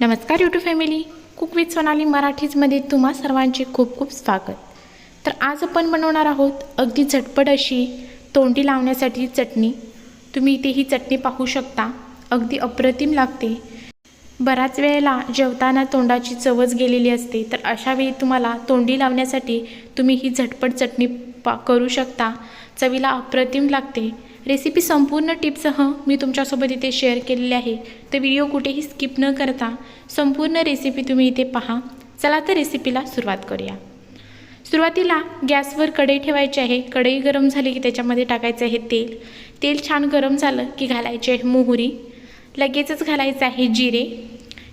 नमस्कार YouTube family cook with Sonali मराठीजमध्ये तुम्हा सर्वांचे खूप खूप स्वागत. तर आज आपण बनवणार आहोत अगदी झटपट अशी तोंडी लावण्यासाठी चटणी. तुम्ही इथे ही चटणी पाहू शकता. अगदी अप्रतिम लागते. बऱ्याच वेळेला जेवताना तोंडाची चवच गेलेली असते. तर अशावेळी तुम्हाला तोंडी लावण्यासाठी तुम्ही ही झटपट चटणी पा करू शकता. चवीला अप्रतिम लागते. रेसिपी संपूर्ण टिपसह मी तुमच्यासोबत इथे शेअर केलेली आहे. तर व्हिडिओ कुठेही स्किप न करता संपूर्ण रेसिपी तुम्ही इथे पहा. चला तर रेसिपीला सुरुवात करूया. सुरुवातीला गॅसवर कढई ठेवायची आहे. कढई गरम झाली की त्याच्यामध्ये टाकायचं आहे तेल. तेल छान गरम झालं की घालायचे आहे मोहरी. लगेचच घालायचं आहे जिरे.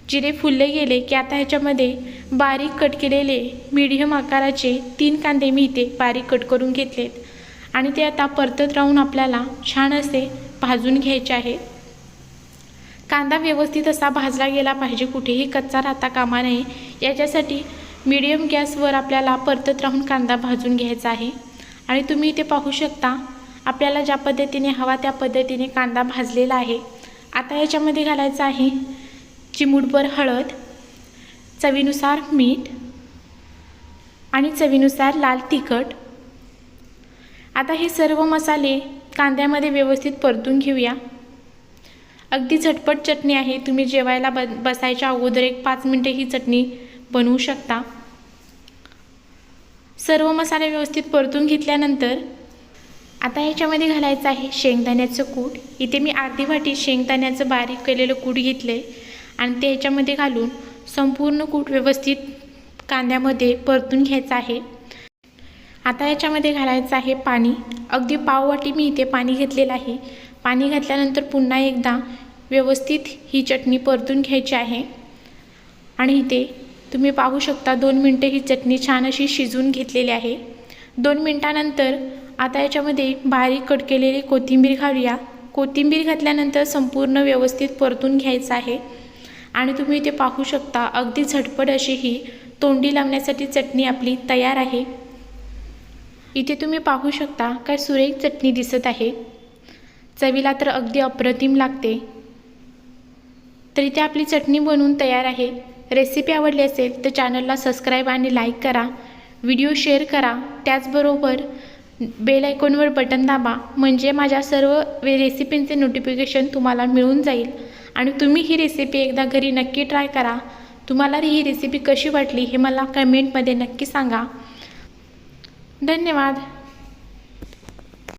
जिरे फुलले गेले की आता ह्याच्यामध्ये बारीक कट केलेले मीडियम आकाराचे तीन कांदे मी इथे बारीक कट करून घेतलेत. आणि ते आता परतत राहून आपल्याला छान असे भाजून घ्यायचे आहे. कांदा व्यवस्थित असा भाजला गेला पाहिजे कुठेही कच्चा राहता कामा नये. याच्यासाठी मीडियम गॅसवर आपल्याला परतत राहून कांदा भाजून घ्यायचा आहे. आणि तुम्ही इथे पाहू शकता आपल्याला ज्या पद्धतीने हवा त्या पद्धतीने कांदा भाजलेला आहे. आता याच्यामध्ये घालायचं आहे चिमूटभर हळद चवीनुसार मीठ आणि चवीनुसार लाल तिखट. आता हे सर्व मसाले कांद्यामध्ये व्यवस्थित परतून घेऊया. अगदी झटपट चटणी आहे तुम्ही जेवायला ब बसायच्या अगोदर एक पाच मिनटे ही चटणी बनवू शकता. सर्व मसाले व्यवस्थित परतून घेतल्यानंतर आता ह्याच्यामध्ये घालायचं आहे शेंगदाण्याचं कूट. इथे मी अर्धी वाटी शेंगदाण्याचं बारीक केलेलं कूट घेतलं आहे आणि ते ह्याच्यामध्ये घालून संपूर्ण कूट व्यवस्थित कांद्यामध्ये परतून घ्यायचं आहे. आता याच्यामध्ये घालायचं आहे पाणी. अगदी पाववाटी मी इथे पाणी घेतलेलं आहे. पाणी घातल्यानंतर पुन्हा एकदा व्यवस्थित ही चटणी परतून घ्यायची आहे. आणि इथे तुम्ही पाहू शकता दोन मिनटं ही चटणी छान अशी शिजवून घेतलेली आहे. दोन मिनटानंतर आता याच्यामध्ये बारीक कट केलेली कोथिंबीर घालूया. कोथिंबीर घातल्यानंतर संपूर्ण व्यवस्थित परतून घ्यायचं आहे. आणि तुम्ही इथे पाहू शकता अगदी झटपट अशी ही तोंडी लावण्यासाठी चटणी आपली तयार आहे. इथे तुम्ही पाहू शकता काय सुरेख चटणी दिसत आहे. चवीला तर अगदी अप्रतिम लागते. तर इथे आपली चटणी बनवून तयार आहे. रेसिपी आवडली असेल तर चॅनलला सबस्क्राईब आणि लाईक करा. व्हिडिओ शेअर करा. त्याचबरोबर बेल आयकॉनवर बटन दाबा. म्हणजे माझ्या सर्व रेसिपींचे नोटिफिकेशन तुम्हाला मिळून जाईल. आणि तुम्ही ही रेसिपी एकदा घरी नक्की ट्राय करा. तुम्हाला ही रेसिपी कशी वाटली हे मला कमेंटमध्ये नक्की सांगा. धन्यवाद.